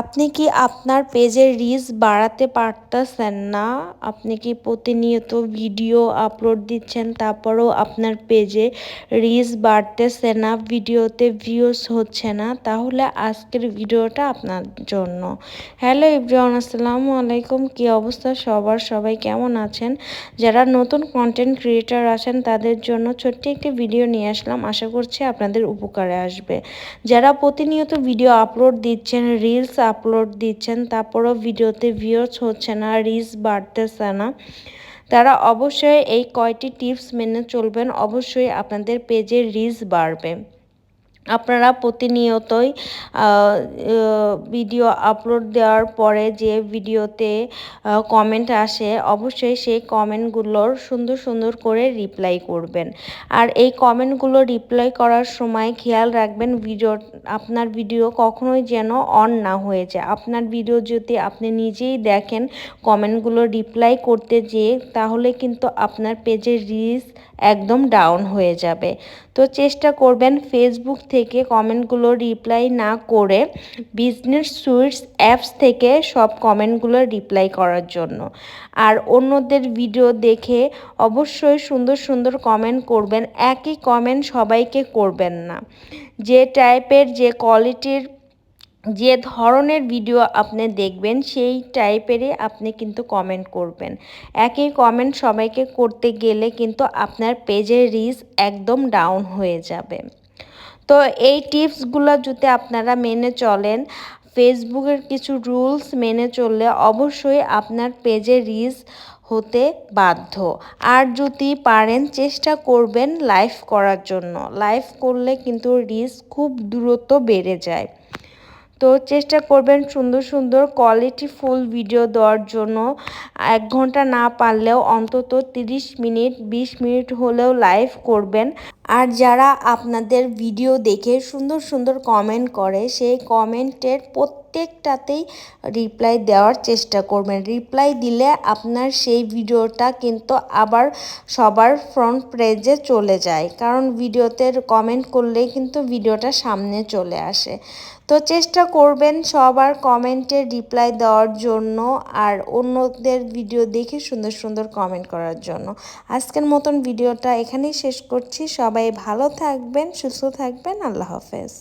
আপনি কি আপনার পেজের রিচ বাড়াতে পারতেছেন না? আপনি কি প্রতিনিয়ত ভিডিও আপলোড দিচ্ছেন, তারপরেও আপনার পেজে রিচ বাড়তেছে না ভিডিওতে ভিউস হচ্ছে না? তাহলে আজকের ভিডিওটা আপনার জন্য। হ্যালো ইব্রাহন আসসালামু আলাইকুম। কি অবস্থা সবার? সবাই কেমন আছেন? যারা নতুন কন্টেন্ট ক্রিয়েটার আছেন, তাদের জন্য ছোট্ট একটি ভিডিও নিয়ে আসলাম। আশা করছি আপনাদের উপকারে আসবে। যারা প্রতিনিয়ত ভিডিও আপলোড দিচ্ছেন রিলস আপলোড দিচ্ছেন, তারপরও ভিডিওতে ভিউজ হচ্ছে না রিচ বাড়তেছে না। তারা অবশ্যই এই কয়টি টিপস মেনে চলবেন, অবশ্যই আপনাদের পেজে রিচ বাড়বে। আপনারা প্রতিনিয়তই ভিডিও আপলোড দেওয়ার পরে যে ভিডিওতে কমেন্ট আসে, অবশ্যই সেই কমেন্টগুলোর সুন্দর সুন্দর করে রিপ্লাই করবেন। আর এই কমেন্টগুলো রিপ্লাই করার সময় খেয়াল রাখবেন ভিডিও আপনার ভিডিও কখনোই যেন অন না হয়ে যায়। আপনার ভিডিও যদি আপনি নিজেই দেখেন কমেন্টগুলো রিপ্লাই করতে যেয়ে, তাহলে কিন্তু আপনার পেজের রিচ একদম ডাউন হয়ে যাবে। তো চেষ্টা করবেন ফেসবুক থেকে কমেন্টগুলো রিপ্লাই না করে বিজনেস সুইটস অ্যাপস থেকে সব কমেন্টগুলো রিপ্লাই করার জন্য। আর অন্যদের ভিডিও দেখে অবশ্যই সুন্দর সুন্দর কমেন্ট করবেন, একই কমেন্ট সবাইকে করবেন না। যে টাইপের যে কোয়ালিটির যে ধরনের ভিডিও আপনি দেখবেন, সেই টাইপেরই আপনি কিন্তু কমেন্ট করবেন। একই কমেন্ট সবাইকে করতে গেলে কিন্তু আপনার পেজের রিচ একদম ডাউন হয়ে যাবে। তো এই টিপসগুলো যদি আপনারা মেনে চলেন, ফেসবুকের কিছু রুলস মেনে চললে অবশ্যই আপনার পেজে রিস হতে বাধ্য। আর যদি পারেন চেষ্টা করবেন লাইভ করার জন্য। লাইভ করলে কিন্তু রিস্ক খুব দ্রুত বেড়ে যায়। তো চেষ্টা করবেন সুন্দর সুন্দর কোয়ালিটি ফুল ভিডিও দেওয়ার জন্য। এক ঘণ্টা না পারলেও অন্তত 30 মিনিট 20 মিনিট হলেও লাইভ করবেন। আর যারা আপনাদের ভিডিও দেখে সুন্দর সুন্দর কমেন্ট করে, সেই কমেন্টের প্রত্যেকটাতেই রিপ্লাই দেওয়ার চেষ্টা করবেন। রিপ্লাই দিলে আপনার সেই ভিডিওটা কিন্তু আবার সবার ফ্রন্ট পেজে চলে যায়। কারণ ভিডিওতে কমেন্ট করলেই কিন্তু ভিডিওটা সামনে চলে আসে। তো চেষ্টা করবেন সবার কমেন্টে রিপ্লাই দেওয়ার জন্য আর অন্যদের ভিডিও দেখে সুন্দর সুন্দর কমেন্ট করার জন্য। আজকের মতন ভিডিওটা এখানেই শেষ করছি। সবাই ভালো থাকবেন, সুস্থ থাকবেন। আল্লাহ হাফেজ।